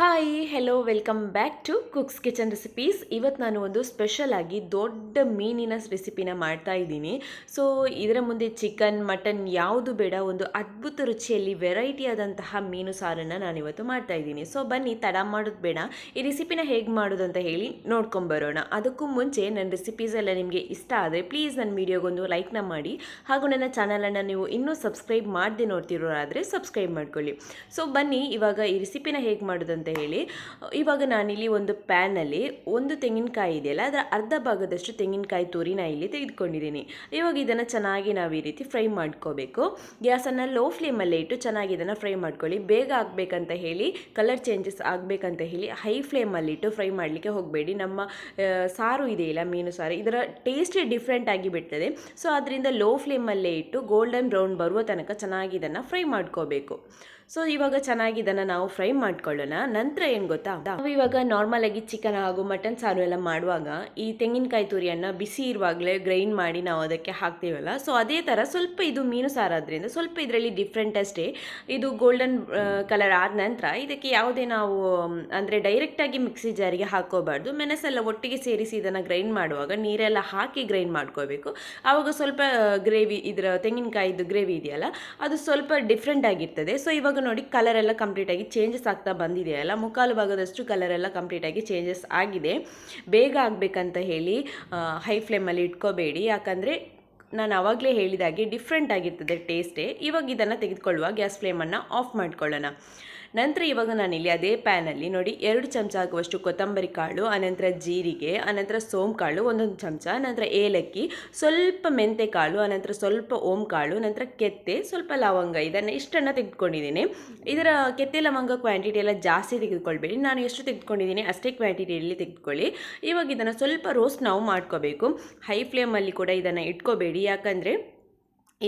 Hi hello welcome back to cooks kitchen recipes ಇವತ್ತು ನಾನು ಒಂದು ಸ್ಪೆಷಲ್ ಆಗಿ ದೊಡ್ಡ ಮೀನಿನ ರೆಸಿಪಿನ ಮಾಡ್ತಾ ಇದ್ದೀನಿ. ಸೊ ಇದರ ಮುಂದೆ ಚಿಕನ್ ಮಟನ್ ಯಾವುದು ಬೇಡ, ಒಂದು ಅದ್ಭುತ ರುಚಿಯಲ್ಲಿ ವೆರೈಟಿ ಆದಂತಹ ಮೀನು ಸಾರನ್ನು ನಾನಿವತ್ತು ಮಾಡ್ತಾ ಇದ್ದೀನಿ. ಸೊ ಬನ್ನಿ, ತಡ ಮಾಡೋದು ಬೇಡ. ಈ ರೆಸಿಪಿನ ಹೇಗೆ ಮಾಡೋದು ಅಂತ ಹೇಳಿ ನೋಡ್ಕೊಂಬರೋಣ ಅದಕ್ಕೂ ಮುಂಚೆ ನನ್ನ ರೆಸಿಪೀಸ್ ಎಲ್ಲ ನಿಮಗೆ ಇಷ್ಟ ಆದರೆ ಪ್ಲೀಸ್ ನನ್ನ ವೀಡಿಯೋಗೊಂದು ಲೈಕ್ನ ಮಾಡಿ. ಹಾಗೂ ನನ್ನ ಚಾನಲನ್ನು ನೀವು ಇನ್ನೂ ಸಬ್ಸ್ಕ್ರೈಬ್ ಮಾಡದೆ ನೋಡ್ತಿರೋರಾದರೆ ಸಬ್ಸ್ಕ್ರೈಬ್ ಮಾಡ್ಕೊಳ್ಳಿ. ಸೊ ಬನ್ನಿ, ಇವಾಗ ಈ ರೆಸಿಪಿನ ಹೇಗೆ ಮಾಡೋದು ಅಂತ ಹೇಳಿ. ಇವಾಗ ನಾನಿಲ್ಲಿ ಒಂದು ಪ್ಯಾನಲ್ಲಿ ಒಂದು ತೆಂಗಿನಕಾಯಿ ಇದೆಯಲ್ಲ, ಅದರ ಅರ್ಧ ಭಾಗದಷ್ಟು ತೆಂಗಿನಕಾಯಿ ತುರಿ ನಾನು ಇಲ್ಲಿ ತೆಗೆದುಕೊಂಡಿದ್ದೀನಿ. ಇವಾಗ ಇದನ್ನು ಚೆನ್ನಾಗಿ ನಾವು ಈ ರೀತಿ ಫ್ರೈ ಮಾಡ್ಕೋಬೇಕು. ಗ್ಯಾಸನ್ನು ಲೋ ಫ್ಲೇಮಲ್ಲೇ ಇಟ್ಟು ಚೆನ್ನಾಗಿ ಇದನ್ನು ಫ್ರೈ ಮಾಡ್ಕೊಳ್ಳಿ. ಬೇಗ ಆಗಬೇಕಂತ ಹೇಳಿ ಕಲರ್ ಚೇಂಜಸ್ ಆಗಬೇಕಂತ ಹೇಳಿ ಹೈ ಫ್ಲೇಮಲ್ಲಿಟ್ಟು ಫ್ರೈ ಮಾಡಲಿಕ್ಕೆ ಹೋಗಬೇಡಿ. ನಮ್ಮ ಸಾರು ಇದೆಯಲ್ಲ ಮೀನು ಸಾರು, ಇದರ ಟೇಸ್ಟೇ ಡಿಫ್ರೆಂಟ್ ಆಗಿ ಬಿಡ್ತದೆ. ಸೊ ಅದರಿಂದ ಲೋ ಫ್ಲೇಮಲ್ಲೇ ಇಟ್ಟು ಗೋಲ್ಡನ್ ಬ್ರೌನ್ ಬರುವ ತನಕ ಚೆನ್ನಾಗಿ ಇದನ್ನು ಫ್ರೈ ಮಾಡ್ಕೋಬೇಕು. ಸೊ ಇವಾಗ ಚೆನ್ನಾಗಿ ಇದನ್ನು ನಾವು ಫ್ರೈ ಮಾಡ್ಕೊಳ್ಳೋಣ. ನಂತರ ಏನು ಗೊತ್ತಾ? ನಾವು ಇವಾಗ ನಾರ್ಮಲ್ ಆಗಿ ಚಿಕನ್ ಹಾಗೂ ಮಟನ್ ಸಾರು ಎಲ್ಲ ಮಾಡುವಾಗ ಈ ತೆಂಗಿನಕಾಯಿ ತುರಿಯನ್ನು ಬಿಸಿ ಇರುವಾಗಲೇ ಗ್ರೈಂಡ್ ಮಾಡಿ ನಾವು ಅದಕ್ಕೆ ಹಾಕ್ತೀವಲ್ಲ? ಸೊ ಅದೇ ಥರ ಸ್ವಲ್ಪ ಇದು ಮೀನು ಸಾರಾದ್ರಿಂದ ಸ್ವಲ್ಪ ಇದರಲ್ಲಿ ಡಿಫ್ರೆಂಟ್ ಅಷ್ಟೇ. ಇದು ಗೋಲ್ಡನ್ ಕಲರ್ ಆದ ನಂತರ ಇದಕ್ಕೆ ಯಾವುದೇ ನಾವು ಅಂದರೆ ಡೈರೆಕ್ಟಾಗಿ ಮಿಕ್ಸಿ ಜಾರಿಗೆ ಹಾಕೋಬಾರ್ದು ಮೆಣಸೆಲ್ಲ ಒಟ್ಟಿಗೆ ಸೇರಿಸಿ ಇದನ್ನು ಗ್ರೈಂಡ್ ಮಾಡುವಾಗ ನೀರೆಲ್ಲ ಹಾಕಿ ಗ್ರೈಂಡ್ ಮಾಡ್ಕೋಬೇಕು. ಆವಾಗ ಸ್ವಲ್ಪ ಗ್ರೇವಿ ಇದರ ತೆಂಗಿನಕಾಯಿದು ಗ್ರೇವಿ ಇದೆಯಲ್ಲ, ಅದು ಸ್ವಲ್ಪ ಡಿಫ್ರೆಂಟ್ ಆಗಿರ್ತದೆ. ಸೊ ಇವಾಗ ನೋಡಿ ಕಲರ್ ಎಲ್ಲ ಕಂಪ್ಲೀಟಾಗಿ ಚೇಂಜಸ್ ಆಗ್ತಾ ಬಂದಿದೆಯಲ್ಲ ಮುಕ್ಕಾಲು ಭಾಗದಷ್ಟು ಕಲರ್ ಎಲ್ಲ ಕಂಪ್ಲೀಟಾಗಿ ಚೇಂಜಸ್ ಆಗಿದೆ. ಬೇಗ ಆಗಬೇಕಂತ ಹೇಳಿ ಹೈ ಫ್ಲೇಮಲ್ಲಿ ಇಟ್ಕೋಬೇಡಿ. ಯಾಕಂದರೆ ನಾನು ಆವಾಗಲೇ ಹೇಳಿದಾಗೆ ಡಿಫ್ರೆಂಟ್ ಆಗಿರ್ತದೆ ಟೇಸ್ಟೇ ಇವಾಗ ಇದನ್ನು ತೆಗೆದುಕೊಳ್ಳುವ ಗ್ಯಾಸ್ ಫ್ಲೇಮನ್ನು ಆಫ್ ಮಾಡ್ಕೊಳ್ಳೋಣ. ನಂತರ ಇವಾಗ ನಾನಿಲ್ಲಿ ಅದೇ ಪ್ಯಾನಲ್ಲಿ ನೋಡಿ ಎರಡು ಚಮಚ ಆಗುವಷ್ಟು ಕೊತ್ತಂಬರಿ ಕಾಳು, ಅನಂತರ ಜೀರಿಗೆ, ಅನಂತರ ಸೋಂಪು ಕಾಳು, ಒಂದೊಂದು ಚಮಚ, ನಂತರ ಏಲಕ್ಕಿ, ಸ್ವಲ್ಪ ಮೆಂತೆ ಕಾಳು, ಅನಂತರ ಸ್ವಲ್ಪ ಓಂ ಕಾಳು, ನಂತರ ಕೆತ್ತೆ, ಸ್ವಲ್ಪ ಲವಂಗ, ಇದನ್ನು ಇಷ್ಟನ್ನು ತೆಗೆದುಕೊಂಡಿದ್ದೀನಿ. ಇದರ ಕೆತ್ತೆ ಲವಂಗ ಕ್ವಾಂಟಿಟಿ ಎಲ್ಲ ಜಾಸ್ತಿ ತೆಗೆದುಕೊಳ್ಬೇಡಿ. ನಾನು ಎಷ್ಟು ತೆಗೆದುಕೊಂಡಿದ್ದೀನಿ ಅಷ್ಟೇ ಕ್ವಾಂಟಿಟಿಯಲ್ಲಿ ತೆಗೆದುಕೊಳ್ಳಿ. ಇವಾಗ ಇದನ್ನು ಸ್ವಲ್ಪ ರೋಸ್ಟ್ ನಾವು ಮಾಡ್ಕೋಬೇಕು. ಹೈ ಫ್ಲೇಮಲ್ಲಿ ಕೂಡ ಇದನ್ನು ಇಟ್ಕೋಬೇಡಿ. ಯಾಕಂದರೆ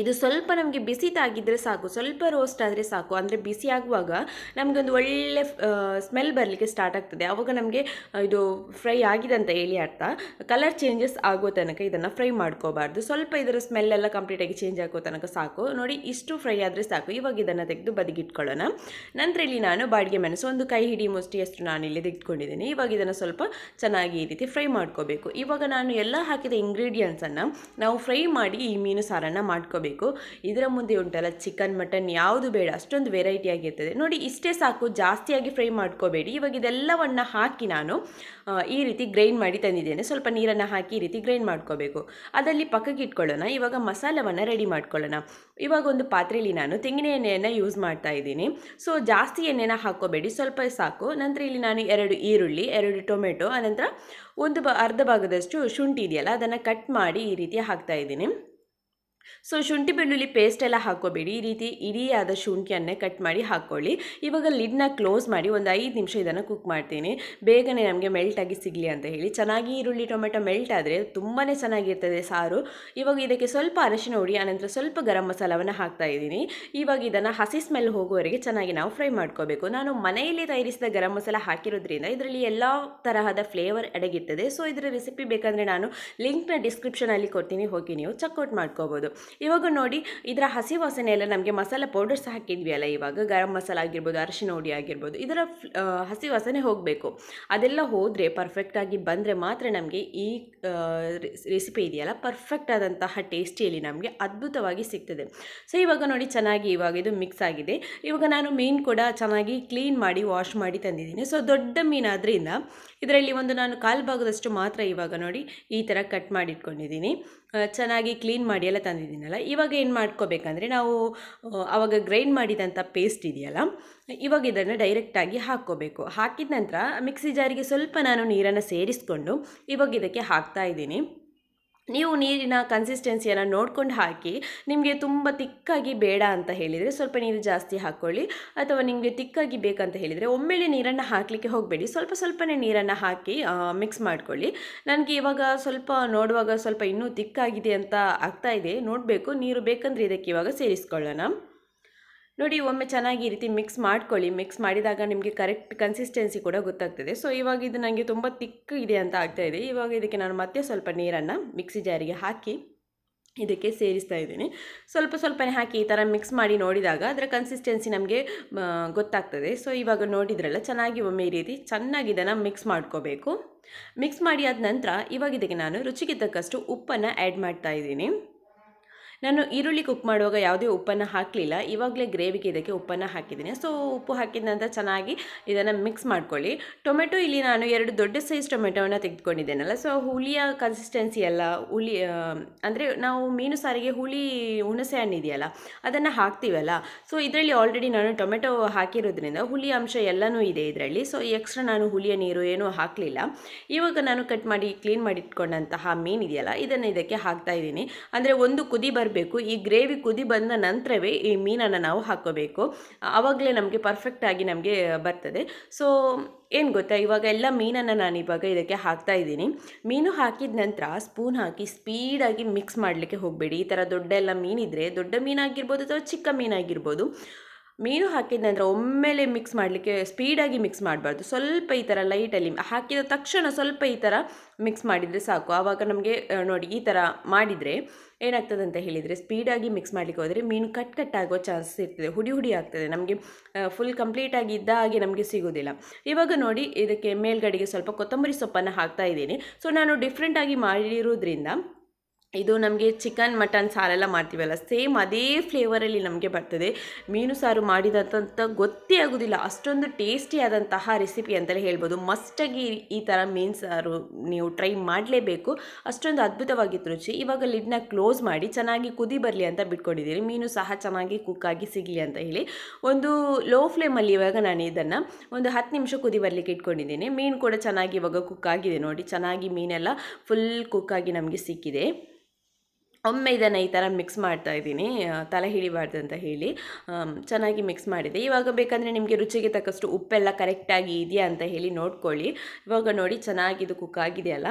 ಇದು ಸ್ವಲ್ಪ ನಮಗೆ ಬಿಸಿ ತಾಗಿದ್ರೆ ಸಾಕು, ಸ್ವಲ್ಪ ರೋಸ್ಟ್ ಆದರೆ ಸಾಕು. ಅಂದರೆ ಬಿಸಿ ಆಗುವಾಗ ನಮಗೊಂದು ಒಳ್ಳೆ ಸ್ಮೆಲ್ ಬರಲಿಕ್ಕೆ ಸ್ಟಾರ್ಟ್ ಆಗ್ತದೆ. ಆವಾಗ ನಮಗೆ ಇದು ಫ್ರೈ ಆಗಿದೆ ಅಂತ ಹೇಳಿ ಅರ್ಥ. ಕಲರ್ ಚೇಂಜಸ್ ಆಗೋ ತನಕ ಇದನ್ನು ಫ್ರೈ ಮಾಡ್ಕೋಬಾರ್ದು. ಸ್ವಲ್ಪ ಇದರ ಸ್ಮೆಲ್ ಎಲ್ಲ ಕಂಪ್ಲೀಟಾಗಿ ಚೇಂಜ್ ಆಗೋ ತನಕ ಸಾಕು. ನೋಡಿ, ಇಷ್ಟು ಫ್ರೈ ಆದರೆ ಸಾಕು. ಇವಾಗ ಇದನ್ನು ತೆಗೆದು ಬದಿಗಿಟ್ಕೊಳ್ಳೋಣ. ನಂತರ ಇಲ್ಲಿ ನಾನು ಬಾಡಿಗೆ ಮೆಣಸು, ಒಂದು ಕೈ ಹಿಡಿ ಮುಷ್ಟಿಯಷ್ಟು ನಾನು ಇಲ್ಲಿ ತೆಗೆದುಕೊಂಡಿದ್ದೀನಿ. ಇವಾಗ ಇದನ್ನು ಸ್ವಲ್ಪ ಚೆನ್ನಾಗಿ ಈ ರೀತಿ ಫ್ರೈ ಮಾಡ್ಕೋಬೇಕು. ಇವಾಗ ನಾನು ಎಲ್ಲ ಹಾಕಿದ ಇಂಗ್ರೀಡಿಯೆಂಟ್ಸನ್ನು ನಾವು ಫ್ರೈ ಮಾಡಿ ಈ ಮೀನು ಸಾರನ್ನು ಮಾಡ್ಕೋಬೇಕು. ಇದರ ಮುಂದೆ ಉಂಟಲ್ಲ ಚಿಕನ್, ಮಟನ್ ಯಾವುದು ಬೇಡ, ಅಷ್ಟೊಂದು ವೆರೈಟಿ ಆಗಿರ್ತದೆ. ನೋಡಿ, ಇಷ್ಟೇ ಸಾಕು, ಜಾಸ್ತಿಯಾಗಿ ಫ್ರೈ ಮಾಡ್ಕೋಬೇಡಿ. ಇವಾಗ ಇದೆಲ್ಲವನ್ನು ಹಾಕಿ ನಾನು ಈ ರೀತಿ ಗ್ರೈಂಡ್ ಮಾಡಿ ತಂದಿದ್ದೇನೆ. ಸ್ವಲ್ಪ ನೀರನ್ನು ಹಾಕಿ ಈ ರೀತಿ ಗ್ರೈಂಡ್ ಮಾಡ್ಕೋಬೇಕು. ಅದರಲ್ಲಿ ಪಕ್ಕಕ್ಕೆ ಇಟ್ಕೊಳ್ಳೋಣ. ಇವಾಗ ಮಸಾಲವನ್ನು ರೆಡಿ ಮಾಡ್ಕೊಳ್ಳೋಣ. ಇವಾಗ ಒಂದು ಪಾತ್ರೆಯಲ್ಲಿ ನಾನು ತೆಂಗಿನ ಎಣ್ಣೆಯನ್ನು ಯೂಸ್ ಮಾಡ್ತಾ ಇದ್ದೀನಿ. ಸೊ ಜಾಸ್ತಿ ಎಣ್ಣೆನ ಹಾಕೋಬೇಡಿ ಸ್ವಲ್ಪ ಸಾಕು. ನಂತರ ಇಲ್ಲಿ ನಾನು ಎರಡು ಈರುಳ್ಳಿ, ಎರಡು ಟೊಮೆಟೊ ಅನಂತರ ಒಂದು ಬ, ಅರ್ಧ ಭಾಗದಷ್ಟು ಶುಂಠಿ ಇದೆಯಲ್ಲ, ಅದನ್ನು ಕಟ್ ಮಾಡಿ ಈ ರೀತಿ ಹಾಕ್ತಾ ಇದ್ದೀನಿ. ಸೊ ಶುಂಠಿ ಬೆಳ್ಳುಳ್ಳಿ ಪೇಸ್ಟ್ ಎಲ್ಲ ಹಾಕೋಬೇಡಿ ಈ ರೀತಿ ಇಡಿಯಾದ ಶುಂಠಿಯನ್ನೇ ಕಟ್ ಮಾಡಿ ಹಾಕ್ಕೊಳ್ಳಿ. ಇವಾಗ ಲಿಡ್ನ ಕ್ಲೋಸ್ ಮಾಡಿ ಒಂದು ಐದು ನಿಮಿಷ ಇದನ್ನು ಕುಕ್ ಮಾಡ್ತೀನಿ. ಬೇಗನೆ ನಮಗೆ ಮೆಲ್ಟಾಗಿ ಸಿಗಲಿ ಅಂತ ಹೇಳಿ. ಚೆನ್ನಾಗಿ ಈರುಳ್ಳಿ, ಟೊಮೆಟೊ ಮೆಲ್ಟ್ ಆದರೆ ತುಂಬಾ ಚೆನ್ನಾಗಿರ್ತದೆ ಸಾರು. ಇವಾಗ ಇದಕ್ಕೆ ಸ್ವಲ್ಪ ಅರಶಿನ ಹುಡಿ, ಆನಂತರ ಸ್ವಲ್ಪ ಗರಂ ಮಸಾಲವನ್ನು ಹಾಕ್ತಾ ಇದ್ದೀನಿ. ಇವಾಗ ಇದನ್ನು ಹಸಿ ಸ್ಮೆಲ್ ಹೋಗುವವರೆಗೆ ಚೆನ್ನಾಗಿ ನಾವು ಫ್ರೈ ಮಾಡ್ಕೋಬೇಕು. ನಾನು ಮನೆಯಲ್ಲಿ ತಯಾರಿಸಿದ ಗರಂ ಮಸಾಲ ಹಾಕಿರೋದ್ರಿಂದ ಇದರಲ್ಲಿ ಎಲ್ಲ ತರಹದ ಫ್ಲೇವರ್ ಅಡಗಿರ್ತದೆ. ಸೊ ಇದರ ರೆಸಿಪಿ ಬೇಕಂದರೆ ನಾನು ಲಿಂಕ್ನ ಡಿಸ್ಕ್ರಿಪ್ಷನಲ್ಲಿ ಕೊಡ್ತೀನಿ. ಹೋಗಿ ನೀವು ಚೆಕ್ಔಟ್ ಮಾಡ್ಕೋಬೋದು. ಇವಾಗ ನೋಡಿ ಇದರ ಹಸಿ ವಾಸನೆ ಎಲ್ಲ ನಮಗೆ ಮಸಾಲ ಪೌಡರ್ಸ್ ಹಾಕಿದ್ವಿ ಅಲ್ಲ ಇವಾಗ. ಗರಂ ಮಸಾಲ ಆಗಿರ್ಬೋದು ಅರಶಿನ ಹುಡಿ ಆಗಿರ್ಬೋದು ಇದರ ಹಸಿ ವಾಸನೆ ಹೋಗಬೇಕು. ಅದೆಲ್ಲ ಹೋದರೆ ಪರ್ಫೆಕ್ಟಾಗಿ ಬಂದರೆ ಮಾತ್ರ ನಮಗೆ ಈ ರೆಸಿಪಿ ಇದೆಯಲ್ಲ ಪರ್ಫೆಕ್ಟ್ ಆದಂತಹ ಟೇಸ್ಟಿಯಲ್ಲಿ ನಮಗೆ ಅದ್ಭುತವಾಗಿ ಸಿಗ್ತದೆ. ಸೊ ಇವಾಗ ನೋಡಿ ಚೆನ್ನಾಗಿ ಇವಾಗ ಇದು ಮಿಕ್ಸ್ ಆಗಿದೆ. ಇವಾಗ ನಾನು ಮೀನು ಕೂಡ ಚೆನ್ನಾಗಿ ಕ್ಲೀನ್ ಮಾಡಿ ವಾಶ್ ಮಾಡಿ ತಂದಿದ್ದೀನಿ. ಸೊ ದೊಡ್ಡ ಮೀನಾದ್ರಿಂದ ಇದರಲ್ಲಿ ಒಂದು ನಾನು ಕಾಲು ಭಾಗದಷ್ಟು ಮಾತ್ರ ಇವಾಗ ನೋಡಿ ಈ ಥರ ಕಟ್ ಮಾಡಿ ಇಟ್ಕೊಂಡಿದ್ದೀನಿ ಆ, ಚೆನ್ನಾಗಿ ಕ್ಲೀನ್ ಮಾಡಿ ಎಲ್ಲ ತಂದಿದ್ದೀನಲ್ಲ, ಇವಾಗ ಏನು ಮಾಡ್ಕೋಬೇಕಂದ್ರೆ ನಾವು ಆವಾಗ ಗ್ರೈಂಡ್ ಮಾಡಿದಂಥ ಪೇಸ್ಟ್ ಇದೆಯಲ್ಲ, ಇವಾಗ ಇದನ್ನು ಡೈರೆಕ್ಟಾಗಿ ಹಾಕ್ಕೋಬೇಕು. ಹಾಕಿದ ನಂತರ, ಮಿಕ್ಸಿ ಜಾರಿಗೆ ಸ್ವಲ್ಪ ನಾನು ನೀರನ್ನು ಸೇರಿಸ್ಕೊಂಡು ಇವಾಗ ಇದಕ್ಕೆ ಹಾಕ್ತಾ ಇದ್ದೀನಿ. ನೀವು ನೀರಿನ ಕನ್ಸಿಸ್ಟೆನ್ಸಿಯನ್ನು ನೋಡ್ಕೊಂಡು ಹಾಕಿ, ನಿಮಗೆ ತುಂಬ ತಿಕ್ಕಾಗಿ ಬೇಡ ಅಂತ ಹೇಳಿದರೆ ಸ್ವಲ್ಪ ನೀರು ಜಾಸ್ತಿ ಹಾಕ್ಕೊಳ್ಳಿ ಅಥವಾ ನಿಮಗೆ ತಿಕ್ಕಾಗಿ ಬೇಕಂತ ಹೇಳಿದರೆ ಒಮ್ಮೆಲೆ ನೀರನ್ನು ಹಾಕಲಿಕ್ಕೆ ಹೋಗಬೇಡಿ. ಸ್ವಲ್ಪ ಸ್ವಲ್ಪನೇ ನೀರನ್ನು ಹಾಕಿ ಮಿಕ್ಸ್ ಮಾಡ್ಕೊಳ್ಳಿ. ನನಗೆ ಇವಾಗ ಸ್ವಲ್ಪ ನೋಡುವಾಗ ಸ್ವಲ್ಪ ಇನ್ನೂ ತಿಕ್ಕಾಗಿದೆ ಅಂತ ಆಗ್ತಾ ಇದೆ. ನೋಡಬೇಕು, ನೀರು ಬೇಕಂದರೆ ಇದಕ್ಕೆ ಇವಾಗ ಸೇರಿಸ್ಕೊಳ್ಳೋಣ. ನೋಡಿ, ಒಮ್ಮೆ ಚೆನ್ನಾಗಿ ಈ ರೀತಿ ಮಿಕ್ಸ್ ಮಾಡ್ಕೊಳ್ಳಿ. ಮಿಕ್ಸ್ ಮಾಡಿದಾಗ ನಿಮಗೆ ಕರೆಕ್ಟ್ ಕನ್ಸಿಸ್ಟೆನ್ಸಿ ಕೂಡ ಗೊತ್ತಾಗ್ತದೆ. ಸೊ ಇವಾಗ ಇದು ನನಗೆ ತುಂಬ ತಿಕ್ಕ ಇದೆ ಅಂತ ಆಗ್ತಾ ಇದೆ. ಇವಾಗ ಇದಕ್ಕೆ ನಾನು ಮತ್ತೆ ಸ್ವಲ್ಪ ನೀರನ್ನು ಮಿಕ್ಸಿ ಜಾರಿಗೆ ಹಾಕಿ ಇದಕ್ಕೆ ಸೇರಿಸ್ತಾ ಇದ್ದೀನಿ. ಸ್ವಲ್ಪ ಸ್ವಲ್ಪನೇ ಹಾಕಿ ಈ ಥರ ಮಿಕ್ಸ್ ಮಾಡಿ ನೋಡಿದಾಗ ಅದರ ಕನ್ಸಿಸ್ಟೆನ್ಸಿ ನಮಗೆ ಗೊತ್ತಾಗ್ತದೆ. ಸೊ ಇವಾಗ ನೋಡಿದ್ರಲ್ಲ, ಚೆನ್ನಾಗಿ ಒಮ್ಮೆ ಈ ರೀತಿ ಚೆನ್ನಾಗಿ ಇದನ್ನು ಮಿಕ್ಸ್ ಮಾಡ್ಕೋಬೇಕು. ಮಿಕ್ಸ್ ಮಾಡಿ ಆದ ನಂತರ ಇವಾಗ ಇದಕ್ಕೆ ನಾನು ರುಚಿಗೆ ತಕ್ಕಷ್ಟು ಉಪ್ಪನ್ನು ಆ್ಯಡ್ ಮಾಡ್ತಾ ಇದ್ದೀನಿ. ನಾನು ಈರುಳ್ಳಿ ಕುಕ್ ಮಾಡುವಾಗ ಯಾವುದೇ ಉಪ್ಪನ್ನು ಹಾಕಲಿಲ್ಲ. ಇವಾಗಲೇ ಗ್ರೇವಿಗೆ ಇದಕ್ಕೆ ಉಪ್ಪನ್ನು ಹಾಕಿದ್ದೀನಿ. ಸೊ ಉಪ್ಪು ಹಾಕಿದ ನಂತರ ಚೆನ್ನಾಗಿ ಇದನ್ನು ಮಿಕ್ಸ್ ಮಾಡ್ಕೊಳ್ಳಿ. ಟೊಮೆಟೊ, ಇಲ್ಲಿ ನಾನು ಎರಡು ದೊಡ್ಡ ಸೈಜ್ ಟೊಮೆಟೊವನ್ನು ತೆಗೆದುಕೊಂಡಿದ್ದೇನಲ್ಲ. ಸೊ ಹುಳಿಯ ಕನ್ಸಿಸ್ಟೆನ್ಸಿ ಎಲ್ಲ ಹುಳಿ ಅಂದರೆ ನಾವು ಮೀನು ಸಾರಿಗೆ ಹುಳಿ ಹುಣಸೆ ಹಣ್ಣು ಇದೆಯಲ್ಲ, ಅದನ್ನು ಹಾಕ್ತೀವಲ್ಲ. ಸೊ ಇದರಲ್ಲಿ ಆಲ್ರೆಡಿ ನಾನು ಟೊಮೆಟೊ ಹಾಕಿರೋದ್ರಿಂದ ಹುಳಿ ಅಂಶ ಎಲ್ಲನೂ ಇದೆ ಇದರಲ್ಲಿ. ಸೊ ಎಕ್ಸ್ಟ್ರಾ ನಾನು ಹುಳಿಯ ನೀರು ಏನೂ ಹಾಕಲಿಲ್ಲ. ಇವಾಗ ನಾನು ಕಟ್ ಮಾಡಿ ಕ್ಲೀನ್ ಮಾಡಿ ಇಟ್ಕೊಂಡಂತಹ ಮೀನು ಇದೆಯಲ್ಲ, ಇದನ್ನು ಇದಕ್ಕೆ ಹಾಕ್ತಾ ಇದ್ದೀನಿ. ಅಂದರೆ ಒಂದು ಕುದಿ ಬರಬೇಕು ಈ ಗ್ರೇವಿ ಕುದಿ ಬಂದ ನಂತರವೇ ಈ ಮೀನನ್ನು ನಾವು ಹಾಕೋಬೇಕು. ಆವಾಗಲೇ ನಮಗೆ ಪರ್ಫೆಕ್ಟಾಗಿ ನಮಗೆ ಬರ್ತದೆ. ಸೊ ಏನು ಗೊತ್ತಾ? ಇವಾಗ ಎಲ್ಲ ಮೀನನ್ನು ನಾನು ಇವಾಗ ಇದಕ್ಕೆ ಹಾಕ್ತಾ ಇದ್ದೀನಿ. ಮೀನು ಹಾಕಿದ ನಂತರ ಸ್ಪೂನ್ ಹಾಕಿ ಸ್ಪೀಡಾಗಿ ಮಿಕ್ಸ್ ಮಾಡಲಿಕ್ಕೆ ಹೋಗಬೇಡಿ. ಈ ಥರ ದೊಡ್ಡ ಎಲ್ಲ ಮೀನಿದ್ರೆ ದೊಡ್ಡ ಮೀನಾಗಿರ್ಬೋದು ಅಥವಾ ಚಿಕ್ಕ ಮೀನಾಗಿರ್ಬೋದು. ಮೀನು ಹಾಕಿದ ನಂತರ ಒಮ್ಮೆಲೆ ಮಿಕ್ಸ್ ಮಾಡಲಿಕ್ಕೆ ಸ್ಪೀಡಾಗಿ ಮಿಕ್ಸ್ ಮಾಡಬಾರ್ದು. ಸ್ವಲ್ಪ ಈ ಥರ ಲೈಟಲ್ಲಿ ಹಾಕಿದ ತಕ್ಷಣ ಸ್ವಲ್ಪ ಈ ಥರ ಮಿಕ್ಸ್ ಮಾಡಿದರೆ ಸಾಕು. ಆವಾಗ ನಮಗೆ ನೋಡಿ ಈ ಥರ ಮಾಡಿದರೆ ಏನಾಗ್ತದೆ ಅಂತ ಹೇಳಿದರೆ ಸ್ಪೀಡಾಗಿ ಮಿಕ್ಸ್ ಮಾಡಲಿಕ್ಕೆ ಹೋದರೆ ಮೀನು ಕಟ್ ಕಟ್ ಆಗೋ ಚಾನ್ಸಸ್ ಇರ್ತದೆ. ಹುಡಿ ಹುಡಿ ಆಗ್ತದೆ. ನಮಗೆ ಫುಲ್ ಕಂಪ್ಲೀಟಾಗಿ ಇದ್ದ ಹಾಗೆ ನಮಗೆ ಸಿಗೋದಿಲ್ಲ. ಇವಾಗ ನೋಡಿ ಇದಕ್ಕೆ ಮೇಲ್ಗಡೆಗೆ ಸ್ವಲ್ಪ ಕೊತ್ತಂಬರಿ ಸೊಪ್ಪನ್ನು ಹಾಕ್ತಾ ಇದ್ದೀನಿ. ಸೊ ನಾನು ಡಿಫ್ರೆಂಟಾಗಿ ಮಾಡಿರೋದ್ರಿಂದ ಇದು ನಮಗೆ ಚಿಕನ್, ಮಟನ್ ಸಾರೆಲ್ಲ ಮಾಡ್ತೀವಲ್ಲ, ಸೇಮ್ ಅದೇ ಫ್ಲೇವರಲ್ಲಿ ನಮಗೆ ಬರ್ತದೆ. ಮೀನು ಸಾರು ಮಾಡಿದಂಥ ಗೊತ್ತೇ ಆಗೋದಿಲ್ಲ, ಅಷ್ಟೊಂದು ಟೇಸ್ಟಿಯಾದಂತಹ ರೆಸಿಪಿ ಅಂತಲೇ ಹೇಳ್ಬೋದು. ಮಸ್ಟಾಗಿ ಈ ಥರ ಮೀನು ಸಾರು ನೀವು ಟ್ರೈ ಮಾಡಲೇಬೇಕು. ಅಷ್ಟೊಂದು ಅದ್ಭುತವಾಗಿತ್ತು ರುಚಿ. ಇವಾಗ ಲಿಡ್ನ ಕ್ಲೋಸ್ ಮಾಡಿ ಚೆನ್ನಾಗಿ ಕುದಿ ಬರಲಿ ಅಂತ ಬಿಟ್ಕೊಂಡಿದ್ದೀನಿ ಮೀನು ಸಹ ಚೆನ್ನಾಗಿ ಕುಕ್ ಆಗಿ ಸಿಗಲಿ ಅಂತ ಹೇಳಿ ಒಂದು ಲೋ ಫ್ಲೇಮಲ್ಲಿ ಇವಾಗ ನಾನು ಇದನ್ನು ಒಂದು ಹತ್ತು ನಿಮಿಷ ಕುದಿ ಬರಲಿಕ್ಕೆ ಇಟ್ಕೊಂಡಿದ್ದೀನಿ. ಮೀನು ಕೂಡ ಚೆನ್ನಾಗಿ ಇವಾಗ ಕುಕ್ ಆಗಿದೆ ನೋಡಿ. ಚೆನ್ನಾಗಿ ಮೀನೆಲ್ಲ ಫುಲ್ ಕುಕ್ ಆಗಿ ನಮಗೆ ಸಿಕ್ಕಿದೆ. ಒಮ್ಮೆ ಇದನ್ನು ಈ ಥರ ಮಿಕ್ಸ್ ಮಾಡ್ತಾ ಇದ್ದೀನಿ ತಲೆ ಹಿಡಿಬಾರ್ದು ಅಂತ ಹೇಳಿ ಚೆನ್ನಾಗಿ ಮಿಕ್ಸ್ ಮಾಡಿದೆ. ಇವಾಗ ಬೇಕಂದರೆ ನಿಮಗೆ ರುಚಿಗೆ ತಕ್ಕಷ್ಟು ಉಪ್ಪೆಲ್ಲ ಕರೆಕ್ಟಾಗಿ ಇದೆಯಾ ಅಂತ ಹೇಳಿ ನೋಡ್ಕೊಳ್ಳಿ. ಇವಾಗ ನೋಡಿ ಚೆನ್ನಾಗಿ ಇದು ಕುಕ್ ಆಗಿದೆಯಲ್ಲ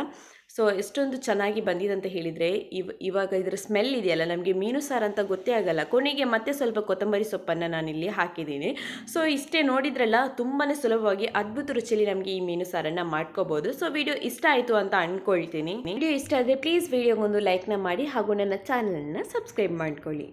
ಸೊ ಎಷ್ಟೊಂದು ಚೆನ್ನಾಗಿ ಬಂದಿದೆ ಅಂತ ಹೇಳಿದರೆ, ಇವ್, ಇವಾಗ ಇದರ ಸ್ಮೆಲ್ ಇದೆಯಲ್ಲ, ನಮಗೆ ಮೀನು ಸಾರು ಅಂತ ಗೊತ್ತೇ ಆಗಲ್ಲ. ಕೊನೆಗೆ ಮತ್ತೆ ಸ್ವಲ್ಪ ಕೊತ್ತಂಬರಿ ಸೊಪ್ಪನ್ನು ನಾನಿಲ್ಲಿ ಹಾಕಿದ್ದೀನಿ. ಸೊ ಇಷ್ಟೇ ನೋಡಿದ್ರಲ್ಲ ತುಂಬಾ ಸುಲಭವಾಗಿ ಅದ್ಭುತ ರುಚಿಯಲ್ಲಿ ನಮಗೆ ಈ ಮೀನು ಸಾರನ್ನು ಮಾಡ್ಕೋಬೋದು. ಸೊ ವಿಡಿಯೋ ಇಷ್ಟ ಆಯಿತು ಅಂತ ಅಂದ್ಕೊಳ್ತೀನಿ ವಿಡಿಯೋ ಇಷ್ಟ ಆದರೆ ಪ್ಲೀಸ್ ವಿಡಿಯೋಗೊಂದು ಲೈಕ್ನ ಮಾಡಿ ಹಾಗೂ ನನ್ನ ಚಾನಲನ್ನು ಸಬ್ಸ್ಕ್ರೈಬ್ ಮಾಡ್ಕೊಳ್ಳಿ.